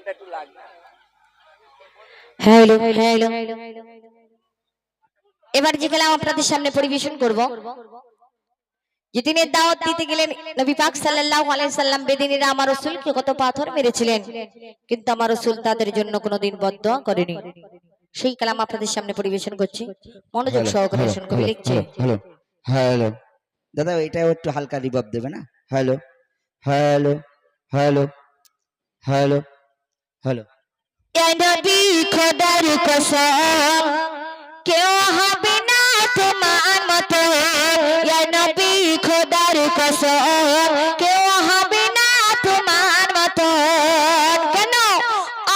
ফোনটা একটু লাগবে। হ্যালো হ্যালো এবার যে কালাম আপনাদের সামনে পরিবেশন করব যে দিনের দাওয়াত দিতে গেলেন নবী পাক সাল্লাল্লাহু আলাইহি সাল্লাম বেদিনীরা আমার রাসূলকে কত পাথর মেরেছিলেন কিন্তু আমার রাসূল তাদের জন্য কোনোদিন বদদোয়া করেনি। সেই কালাম আপনাদের সামনে পরিবেশন করছি। মনোযোগ সহকারে শুন কবি লিখছে হ্যালো হ্যালো। দাদা এটাও একটু হালকা রিভাব দেবে না? Hello hello hello hello. Hello নবী খোদার কসম, কেউ হবে না তোমার মতো। নবী খোদার কসম, কেউ হবে না তোমার মতো। কেন?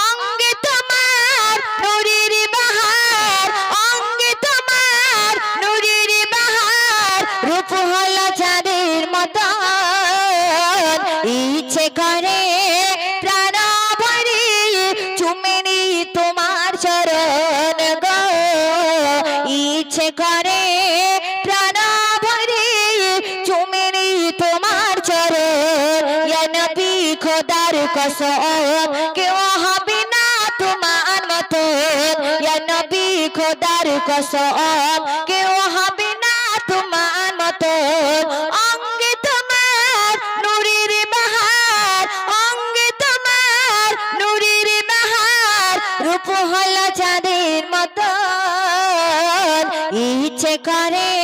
অঙ্গে তোমার নুরির বাহার, অঙ্গে তোমার নুরির বাহার, রূপ হলো চাঁদের মতো। ইচ্ছে করে নবী খোদার কসম, কেউ হবে না তোমার মতো। ইয়া নবী খোদার কসম, কেউ হবে না তোমার মতো। অঙ্গে তোমার নুরির বাহার, অঙ্গে তোমার নুরির বাহার, রূপ হলো চাঁদের মতো। ইচ্ছে করে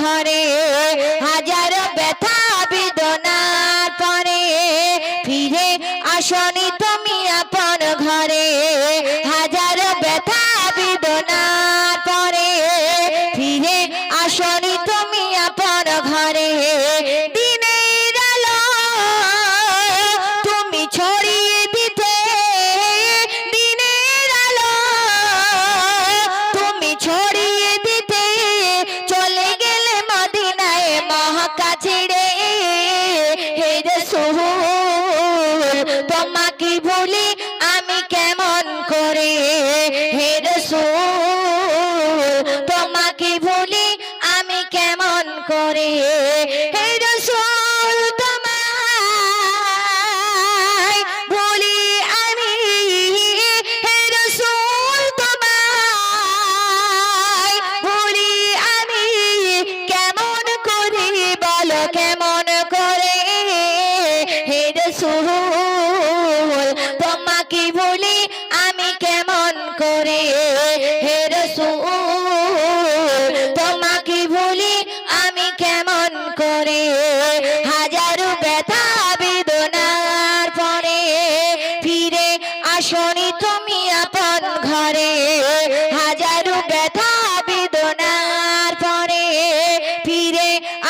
ঘরে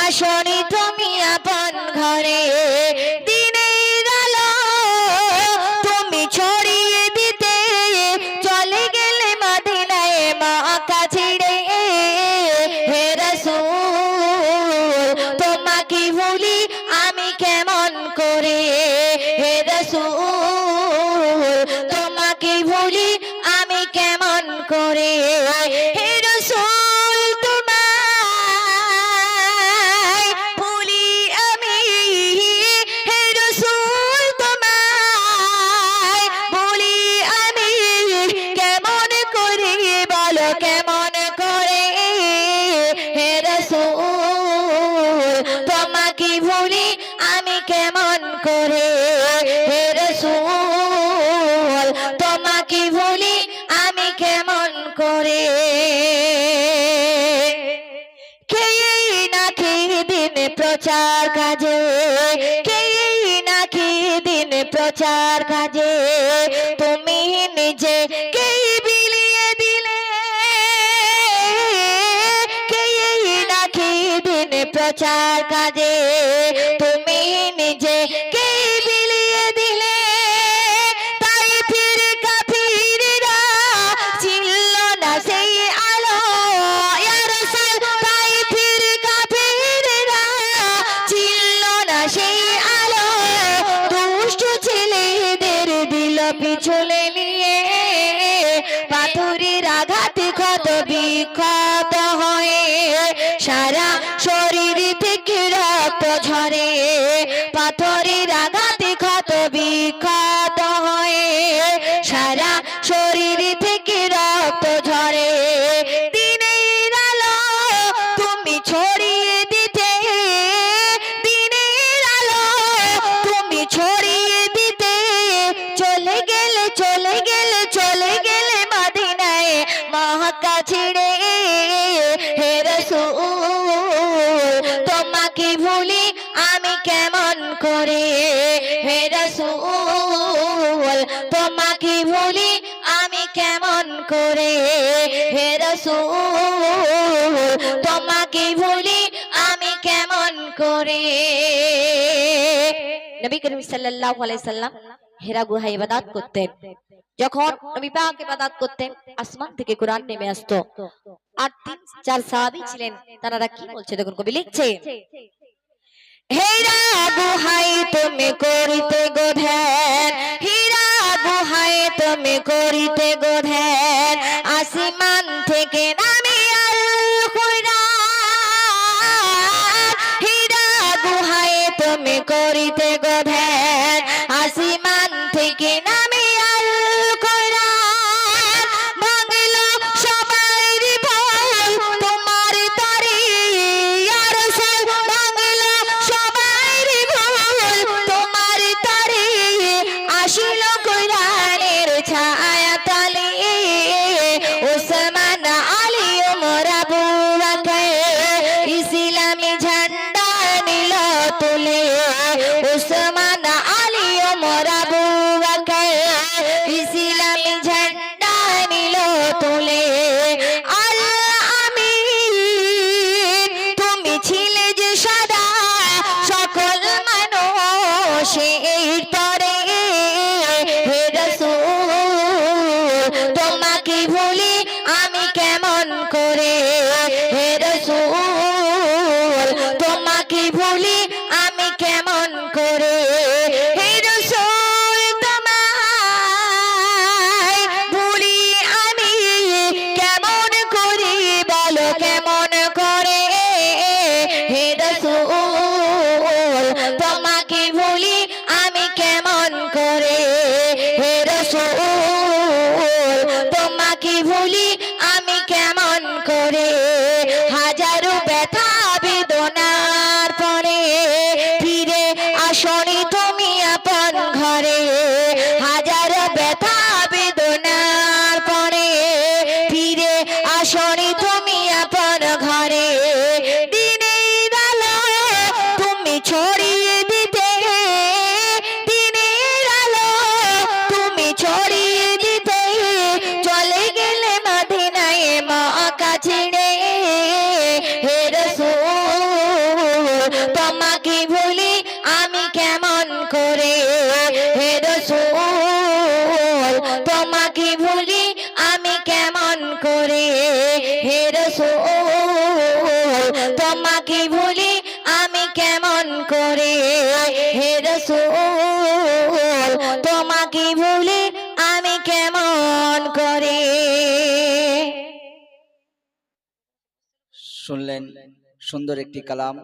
আসনি তুমি আপন ঘরে। দিনের আলো তুমি ছড়িয়ে দিতে। চলে গেলে মদিনায় মক্কা ছেড়ে। হে রাসূল, তোমাকে ভুলি আমি কেমন করে? হে রাসূল, তোমাকে ভুলি আমি কেমন করে? করে। খেয়েই না খেয়ে দিন প্রচার কাজে। খেয়েই না খেয়ে দিন প্রচার কাজে। তুমি নিজে কে বিলিয়ে দিলে। নাকি দিন প্রচার কাজে। পাথরের আঘাতে ক্ষত বিক্ষত হয়ে সারা শরীর থেকে রক্ত ঝরে। দিতে, দিনের আলো তুমি ছড়িয়ে দিতে। চলে গেলে চলে গেলে চলে গেলে মদিনায় মহাকা করে। হে রসূল, তোমাকে ভুলি আমি কেমন করে? হে রসূল, তোমাকে ভুলি আমি কেমন করে? নবী করিম সাল্লাল্লাহু আলাইহি সাল্লাম হেরা গুহায় ইবাদত করতেন। যখন নবী পাক ইবাদত করতেন, আসমান থেকে কোরআন নেমে আসতো। আর তিন, চার সাহাবী ছিলেন তারা কি বলছে দেখুন কবি লিখছে হেরা গুহাই তুমি করিতে গো ধ্যান হীরা গুহাই তুমি করিতে গো ধ্যান আসিমান থেকে নামি হীরা গুহায় তুমি করিতে গো ধ্যান হাজারো ব্যথা বেদনার পরে ফিরে আসনি তুমি আপন ঘরে। হাজারো ব্যথা বেদনার পরে ফিরে আসনি তুমি আপন ঘরে। দিনে তুমি ছড়িয়ে কেমন করে হে রাসূল, তোমাকে ভুলি আমি কেমন করে? হে রাসূল, তোমাকে ভুলি আমি কেমন করে? হে রাসূল, তোমাকে ভুলি আমি কেমন করে? শুনলেন সুন্দর একটি কালাম।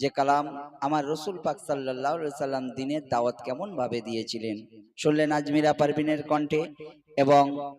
যে কালাম আমার রসুল পাক সাল্লাহ সাল্লাম দিনের দাওয়াত কেমন ভাবে দিয়েছিলেন। শুনলেন আজমিরা পারভিনের কণ্ঠে এবং